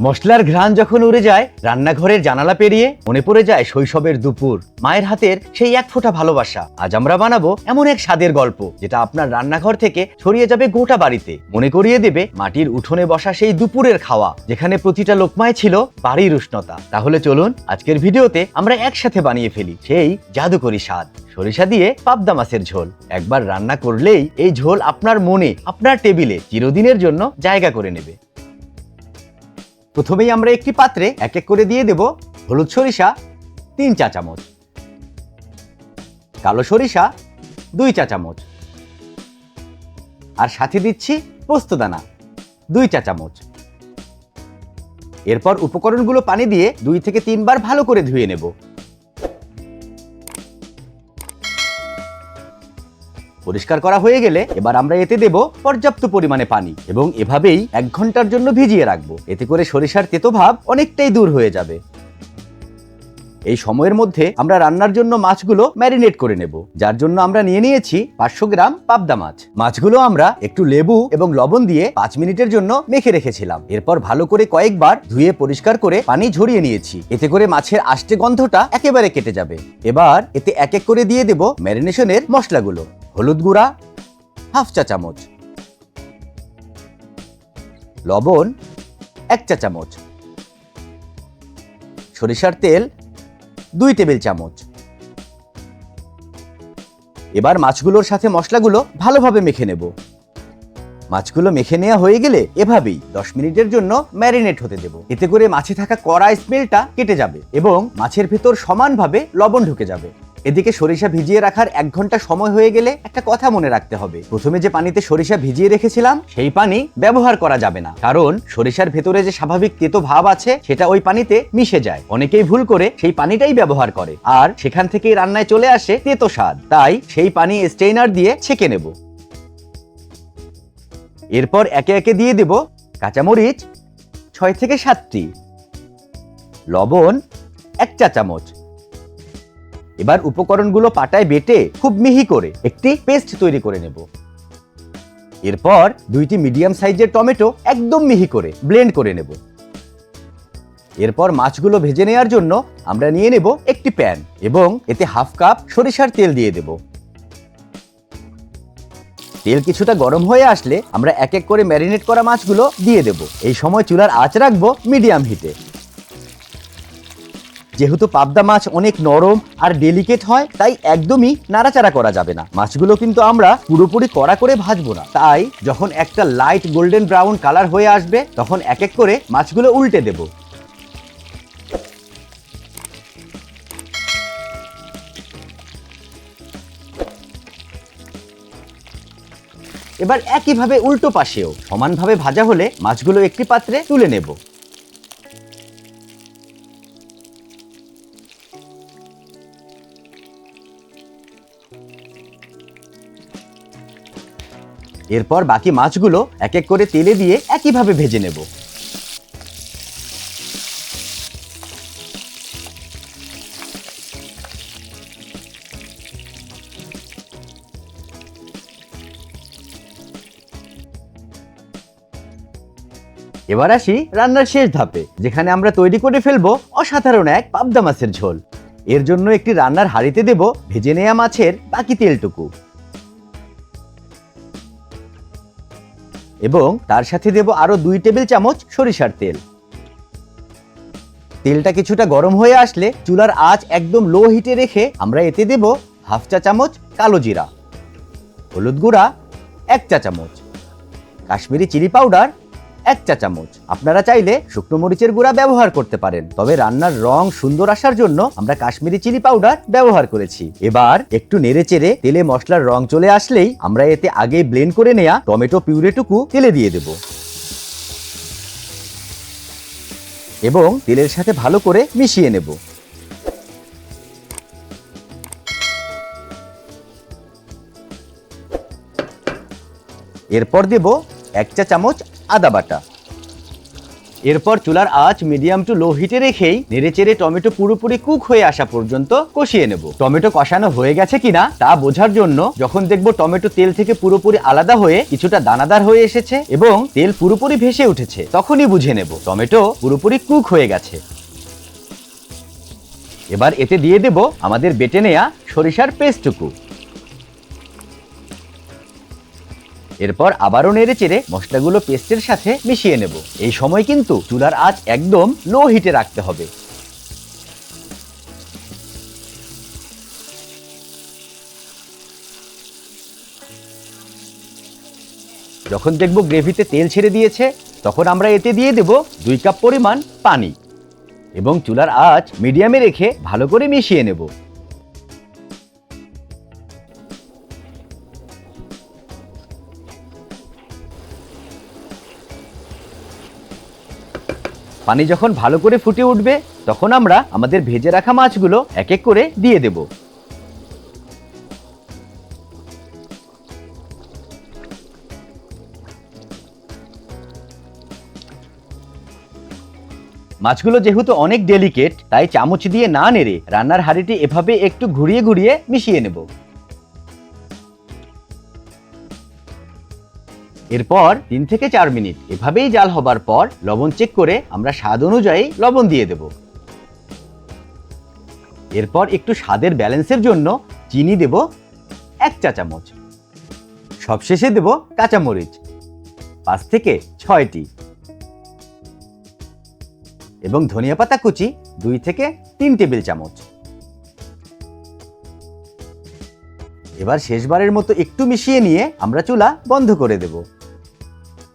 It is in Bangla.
মশলার ঘ্রাণ যখন উড়ে যায়, রান্নাঘরের জানালা পেরিয়ে মনে পড়ে যায় শৈশবের দুপুর। মায়ের হাতের সেই এক ফোঁটা ভালোবাসা। আজ আমরা বানাবো এমন এক স্বাদের গল্প, যেটা আপনার রান্নাঘর থেকে ছড়িয়ে যাবে গোটা বাড়িতে। মনে করিয়ে দেবে মাটির উঠোনে বসা সেই দুপুরের খাওয়া, যেখানে প্রতিটা লোকমায় ছিল বাড়ির উষ্ণতা। তাহলে চলুন, আজকের ভিডিওতে আমরা একসাথে বানিয়ে ফেলি সেই জাদুকরি স্বাদ, সরিষা দিয়ে পাবদা মাছের ঝোল। একবার রান্না করলেই এই ঝোল আপনার মনে, আপনার টেবিলে চিরদিনের জন্য জায়গা করে নেবে। প্রথমেই আমরা একটি পাত্রে এক এক করে দিয়ে দেব হলুদ সরিষা তিন চা চামচ, কালো সরিষা দুই চা চামচ আর সাথে দিচ্ছি পোস্তদানা দুই চা চামচ। এরপর উপকরণগুলো পানি দিয়ে দুই থেকে তিনবার ভালো করে ধুয়ে নেব। পরিষ্কার করা হয়ে গেলে এবার আমরা এতে দেব পর্যাপ্ত পরিমাণে পানি এবং এভাবেই এক ঘণ্টার জন্য ভিজিয়ে রাখব। এতে করে সরিষার তেতো ভাব অনেকটাই দূর হয়ে যাবে। এই সময়ের মধ্যে আমরা রান্নার জন্য মাছগুলো ম্যারিনেট করে নেব। যার জন্য আমরা নিয়ে নিয়েছি পাঁচশো গ্রাম পাবদা মাছ। মাছগুলো আমরা একটু লেবু এবং লবণ দিয়ে পাঁচ মিনিটের জন্য মেখে রেখেছিলাম। এরপর ভালো করে কয়েকবার ধুয়ে পরিষ্কার করে পানি ঝরিয়ে নিয়েছি। এতে করে মাছের আষ্টে গন্ধটা একেবারে কেটে যাবে। এবার এতে এক এক করে দিয়ে দেব ম্যারিনেশনের মশলাগুলো। হলুদ গুঁড়া, হাফ চা চামচ। লবণ, এক চা চামচ। সরিষার তেল, দুই টেবিল চামচ। এবার মাছগুলোর সাথে মশলাগুলো ভালোভাবে মেখে নেব। মাছগুলো মেখে নেওয়া হয়ে গেলে এভাবেই দশ মিনিটের জন্য ম্যারিনেট হতে দেব। এতে করে মাছে থাকা কড়া স্মেলটা কেটে যাবে এবং মাছের ভেতর সমানভাবে লবণ ঢুকে যাবে। এদিকে সরিষা ভিজিয়ে রাখার এক ঘণ্টা সময় হয়ে গেলে একটা কথা মনে রাখতে হবে। প্রথমে যে পানিতে সরিষা ভিজিয়ে রেখেছিলাম, সেই পানি ব্যবহার করা যাবে না। কারণ সরিষার ভেতরে যে স্বাভাবিক তেতো ভাব আছে, সেটা ওই পানিতে মিশে যায়। অনেকেই ভুল করে সেই পানিটাই ব্যবহার করে। আর সেখান থেকেই রান্নায় চলে আসে তেতো স্বাদ। তাই সেই পানি স্টেইনার দিয়ে ছেঁকে নেব। এরপর একে একে দিয়ে দেব কাঁচামরিচ ছয় থেকে সাতটি, লবণ এক চা চামচ এবার উপকরণগুলো পাটায় বেটে খুব মিহি করে একটি পেস্ট তৈরি করে নেব। এরপর দুইটি মিডিয়াম সাইজের টমেটো একদম মিহি করে ব্লেন্ড করে নেব। এরপর মাছগুলো ভেজে নেওয়ার জন্য আমরা নিয়ে নেব একটি প্যান এবং এতে হাফ কাপ সরিষার তেল দিয়ে দেব। তেল কিছুটা গরম হয়ে আসলে আমরা এক এক করে ম্যারিনেট করা মাছগুলো দিয়ে দেব। এই সময় চুলার আঁচ রাখব মিডিয়াম হিটে। যেহেতু পাবদা মাছ অনেক নরম আর ডেলিকেট হয়, তাই একদমই নাড়াচাড়া করা যাবে না। মাছগুলো কিন্তু আমরা পুরোপুরি কড়া করে ভাজবো না। তাই যখন একটা লাইট গোল্ডেন ব্রাউন কালার হয়ে আসবে, তখন এক এক করে মাছগুলো উল্টে দেব। এবার একইভাবে উল্টো পাশেও সমানভাবে ভাজা হলে মাছগুলো একটি পাত্রে তুলে নেব। এরপর বাকি মাছগুলো এক এক করে তেলে দিয়ে একইভাবে ভেজে নেব। এবার আসি রান্নার শেষ ধাপে, যেখানে আমরা তৈরি করে ফেলব অসাধারণ এক পাবদা মাছের ঝোল। এর জন্য একটি রান্নার হাঁড়িতে দেব ভেজে নেওয়া মাছের বাকি তেলটুকু। এবং তার সাথে দেব আরও দুই টেবিল চামচ সরিষার তেল। তেলটা কিছুটা গরম হয়ে আসলে চুলার আঁচ একদম লো হিটে রেখে আমরা এতে দেব হাফ চা চামচ কালো জিরা, হলুদ গুঁড়া, এক চা চামচ, কাশ্মীরি চিলি পাউডার এক চা চামচ। আপনারা চাইলে শুকনো মরিচের গুঁড়া ব্যবহার করতে পারেন, তবে রান্নার রং সুন্দর আসার জন্য আমরা কাশ্মীরি চিলি পাউডার ব্যবহার করেছি। এবার একটু নেড়ে চেড়ে তেলে মশলার রং চলে আসলেই আমরা এতে আগে ব্লেন্ড করে নেওয়া টমেটো পিউরেটুকু তেলে দিয়ে দেব। এবং তেলের সাথে ভালো করে মিশিয়ে নেব। এরপর দেব এক চা চামচ আদা বাটা। এরপর চুলার আঁচ মিডিয়াম টু লো হিটে রেখেই নেড়েচেড়ে টমেটো পুরোপুরি কুক হয়ে আসা পর্যন্ত কষিয়ে নেব। টমেটো কষানো হয়ে গেছে কিনা তা বোঝার জন্য যখন দেখব টমেটো তেল থেকে পুরোপুরি আলাদা হয়ে কিছুটা দানাদার হয়ে এসেছে এবং তেল পুরোপুরি ভেসে উঠেছে, তখনই বুঝে নেব টমেটো পুরোপুরি কুক হয়ে গেছে। এবার এতে দিয়ে দেব আমাদের বেটে নেয়া সরিষার পেস্টটুকু। এরপর আবারও নেড়ে চেড়ে মশলাগুলো পেস্টের সাথে মিশিয়ে নেব। এই সময় কিন্তু চুলার আঁচ একদম লো হিটে রাখতে হবে। যখন দেখব গ্রেভিতে তেল ছেড়ে দিয়েছে, তখন আমরা এতে দিয়ে দেব দুই কাপ পরিমাণ পানি এবং চুলার আঁচ মিডিয়ামে রেখে ভালো করে মিশিয়ে নেব। পানি যখন ভালো করে ফুটে উঠবে, তখন আমরা আমাদের ভেজে রাখা মাছগুলো এক এক করে দিয়ে দেব। মাছগুলো যেহেতু অনেক ডেলিকেট তাই চামচ দিয়ে না নেড়ে রান্নার হাঁড়িটি এভাবে একটু ঘুরিয়ে ঘুরিয়ে মিশিয়ে নেব। এরপর তিন থেকে চার মিনিট, এভাবেই জাল হবার পর লবণ চেক করে আমরা স্বাদ অনুযায়ী লবণ দিয়ে দেব। এরপর একটু স্বাদের ব্যালেন্সের জন্য চিনি দেব এক চা চামচ। সবশেষে দেব কাঁচামরিচ, পাঁচ থেকে ছয়টি। এবং ধনিয়া পাতা কুচি দুই থেকে তিন টেবিল চামচ। এবার শেষবারের মতো একটু মিশিয়ে নিয়ে আমরা চুলা বন্ধ করে দেব।